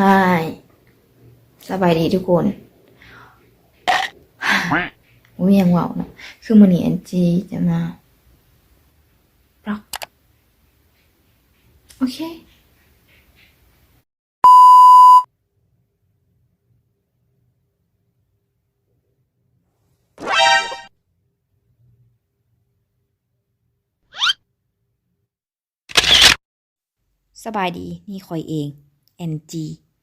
ใช่ สบายดีทุกคนอุ้ยยังว่าวเนอะคือมันนี่แอนจีจะมาปรับโอเคสบายดี นี่คอยเอง NG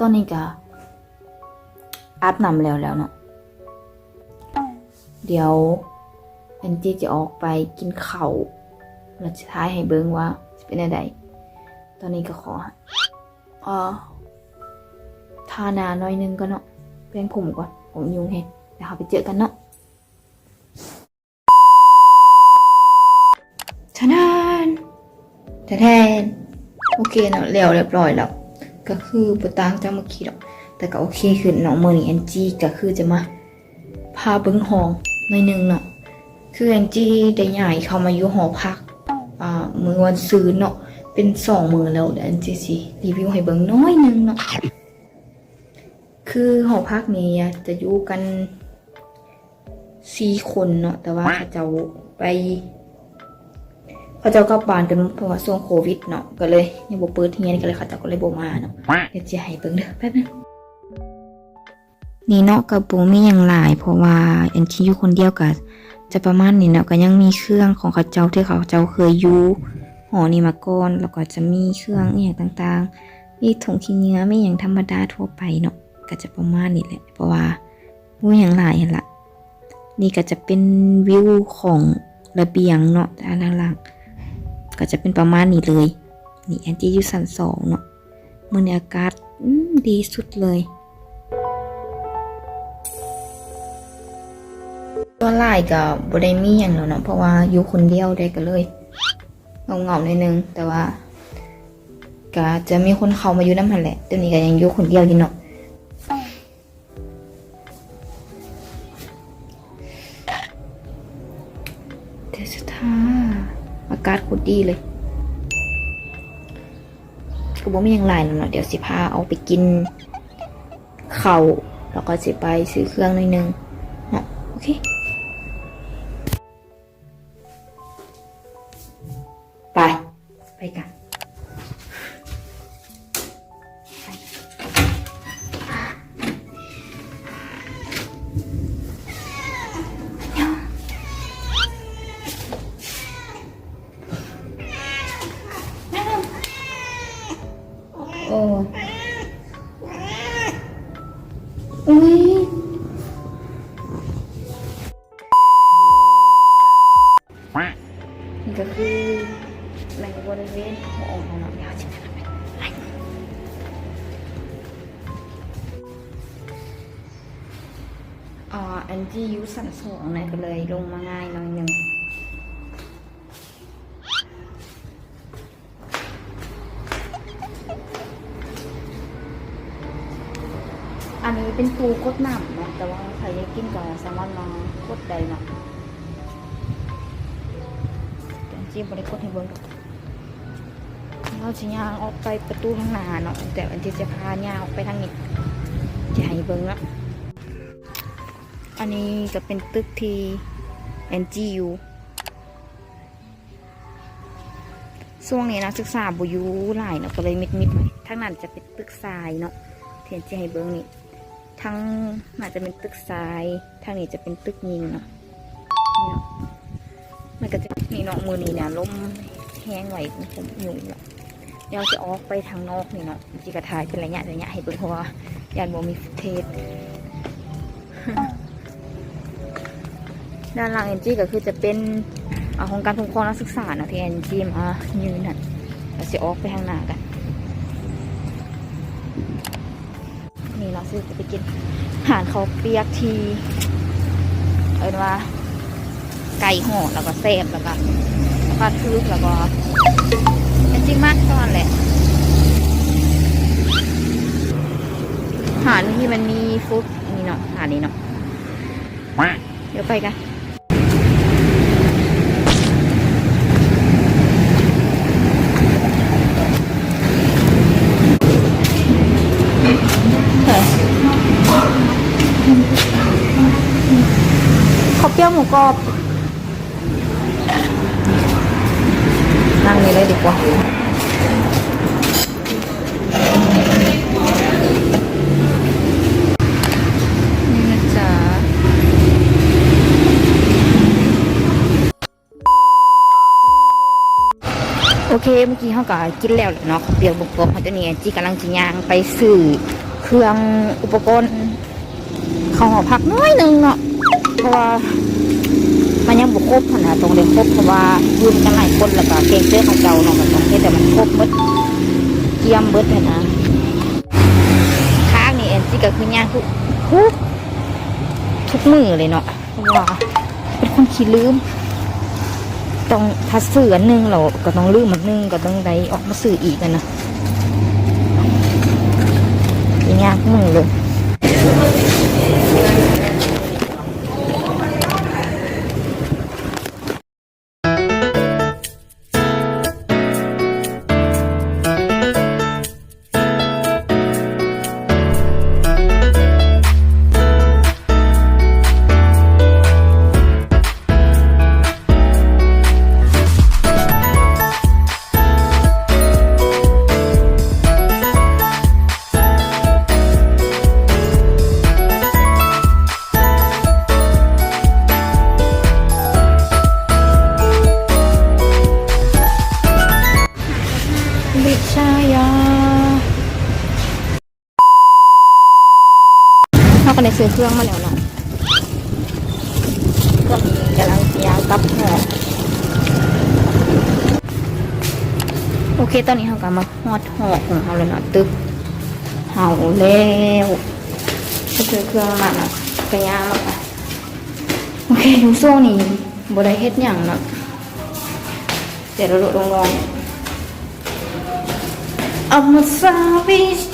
ตอนนี้ก็อาบน้ำแล้วแล้วเนาะเดี๋ยวแอนจี้จะออกไปกินข้าวแล้วจะท้ายให้เบิ้งว่าจะเป็นอะไรตอนนี้ก็ขอเอ่อทาหนาหน่อยนึงก็เนาะแปรงผมก่อนผมยุงเห็นเดี๋ยวเราไปเจอกันเนาะชนานแทนโอเคเนาะแล้วเรียบร้อยแล้ว ก็คือปตางจากเมื่อกี้ดอก แต่ก็โอเคขึ้นเนาะเมื่อนี้แอนจี้ก็คือจะมาพาเบิ้งห้องหน่อยหนึงเนาะคือแอนจี้ได้ย้ายเข้ามาอยู่หอพักอ่ามือวันซื้อเนาะเป็นสองมือแล้วเดี๋ยวแอนจี้สิรีวิวให้เบิ้งน้อยหนึงเนาะคือหอพักนี้จะอยู่กันสี่คนเนาะแต่ว่าเขาเจ้าไป เขาเจ้ากลับบ้านกันเพราะว่าช่วงโควิดเนาะก็เลยยังบ่เปิดเรียนก็เลยเขาเจ้าก็เลยบ่มาเนาะเดี๋ยวจะให้เบิ่งเด้อแป๊บนึงนี่เนาะกับปูมีอย่างหลาย เพราะว่าแอนที่อยู่คนเดียวกับจะประมาณนี้เนาะก็ยังมีเครื่องของเขาเจ้าที่เขาเจ้าเคยอยู่หอนี่มาก่อนแล้วก็จะมีเครื่องอหย่างต่างๆ มีถุงขี้เหงื่อมีอย่างธรรมดาทั่วไปเนาะก็จะประมาณนี้แหละเพราะว่ามีอย่างหลายหั่นละนี่ก็จะเป็นวิวของระเบียงเนาะด้านล่างๆ ก็จะเป็นประมาณนี้เลย นี่แอนตี้ยูสันสองเนาะมือในอากาศดีสุดเลยตัวลายกับบได้มีอย่างแล้วเนาะเพราะว่าอยู่คนเดียวได้ก็เลยเงาเงาๆหน่อยนึงแต่ว่าก็จะมีคนเข้ามาอยู่น้ำหันแหละเดี๋ยวนี้ก็ยังอยู่คนเดียวอยู่เนาะ ดีเลยก็บ่มีอยังไลายนั่นเนาะเดี๋ยวสิพาเอาไปกินเข่าแล้วก็สิไปซื้อเครื่องหน่อยนึงเนาะโอเค ลยลงมาง่ายหน่อยหนึ่งอันนี้เป็นปูกดน้ำเนาะแต่ว่าใครอยากกินกับแซลมอนมากดใดเนาะเดี๋ยวจิ้มบริกดให้เบิ้ง เราจะย่างออกไปประตูข้างหน้าเนาะแต่อันที่จะพาย่างออกไปทางนี้จะให้เบิ้งละอันนี้ก็เป็นตึกที่ NGU ช่วงนี้นักศึกษาบุยูหลายเนาะก็เลยมิดมิดๆหน่อยทางนั้นจะเป็นตึกทรายเนาะเทียนจะให้เบิ้งนี่ทั้งน่าจะเป็นตึกทรายทางนี้จะเป็นตึกยิงเนาะมันก็จะนี่เนาะมือนี้เนี่ยล้มแห้งไหวผมอยู่เนาะ เดี๋ยวจะออกไปทางนอกนี่เนาะจีกระทายเป็นระยะระยะให้เบิ้งเพราะว่ายานโบมีเทสด้านหลังเอ็นจีก็คือจะเป็นอาของการคุ้มครองนักศึกษาเนาะที่เอ็นจีมายืนน่ะเราจะออกไปทางหน้ากัน นี่เราซื้อจะไปกินอาหารเขาเปียกทีเอินว่าไก่ห่อแล้วก็เซฟแล้วก็ปลาทึกแล้วก็ เอ็นจีมากตอนแหละอาหารที่มันมีฟุตนี่เนาะอาหานี้เนาะเดี๋ยวไปกันข้าวเปรี้ยวหมูกรอบนั่งนี่เลยดีกว่า นี่นะจ๊ะ โอเคเมื่อกี้เขาก็กินแล้วแหละเนาะเดี๋ยวบุกบกเขาจะเนี่ยจีกำลังจะย่างไปซื้อเครื่องอุปกรณ์เขาหอพักน้อยหนึงเนาะเพราะว่ามันยังบุกครบขนาดตรงเลยครบเพราะว่ายืมกันหลายคนแล้วก็เกงเจ้อของเจ้าเนาะมันตรงนี้แต่มันครบหมดเกียมเบิดเลยนะค้างนี่เอ็นจีก็คือย่างทุกทุกทุกมือเลยเนาะเพราะว่าเป็นคนขี้ลืม ต้องถ้าซื้ออันหนึงเราก็ต้องลืมมันนึงก็ต้องได้ออกมาซื้ออีกนะอย่ายากมึงเลย บิชายาเขาก็ได้ซื้อเครื่องมาแล้วเนาะเครื่องนี้กำลังเสียกับหอโอเค ตอนนี้เขาก็มาฮอดหอของเขาแล้วเนาะตึกเฮาแล้วก็คือเครื่องมันอะกระยางแล้วค่ะโอเคดูโซ่นี่บ่ได้เฮ็ดหยังเนาะเดี๋ยวเราโดดลงลอง I'm a savage.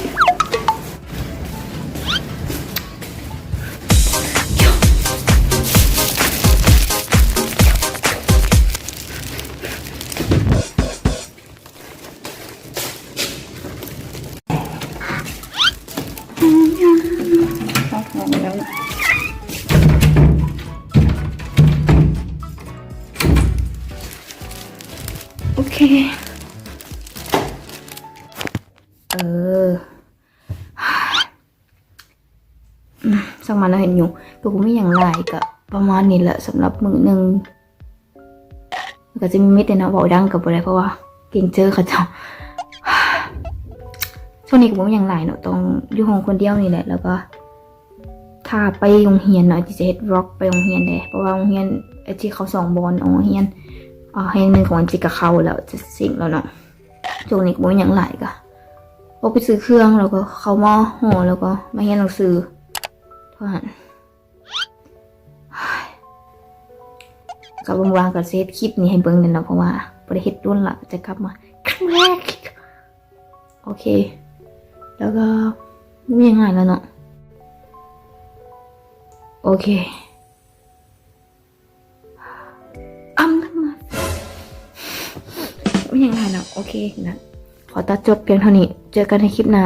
Okay. เออสักมันเราเห็นอยู่ก็คงไม่อย่างไรก็ประมาณนี้แหละสำหรับมือหนึ่งก็จะมีมิตรนะบอกดังกับอะไรเพราะว่าเก่งเจอเขาเจ้าช่วงนี้ก็ผมอย่างไรเนาะต้องอยู่ห้องคนเดียวนี่แหละ แล้วก็ ถ้าไปโรงเรียนเนาะที่จะเฮ็ดร็อกไปโรงเรียนเด้เพราะว่าโรงเรียนไอ้ที่เขาสองบอลโรงเรียนอ่าแห่งหนึ่งของอันจิกับเขาแล้วจะสิ่งแล้วเนาะช่วงนี้ก็ผมอย่างไรก็ พอไปซื้อเครื่องแล้วก็เขามาห่อแล้วก็มาเรียนหนังสือเท่านั้นกับบางวางกับเซตคลิปนี้ให้เบิ่งเนี่ยเนาะเพราะว่าบริเฮ็ดด้วนละจะกลับมาครั้งแรกโอเค แล้วก็ไม่ยังไงแล้วเนาะโอเคอ้ำทำไมไม่ยังไงแล้วโอเคนะ ตัดจบเพียงเท่านี้ เจอกันในคลิปหน้า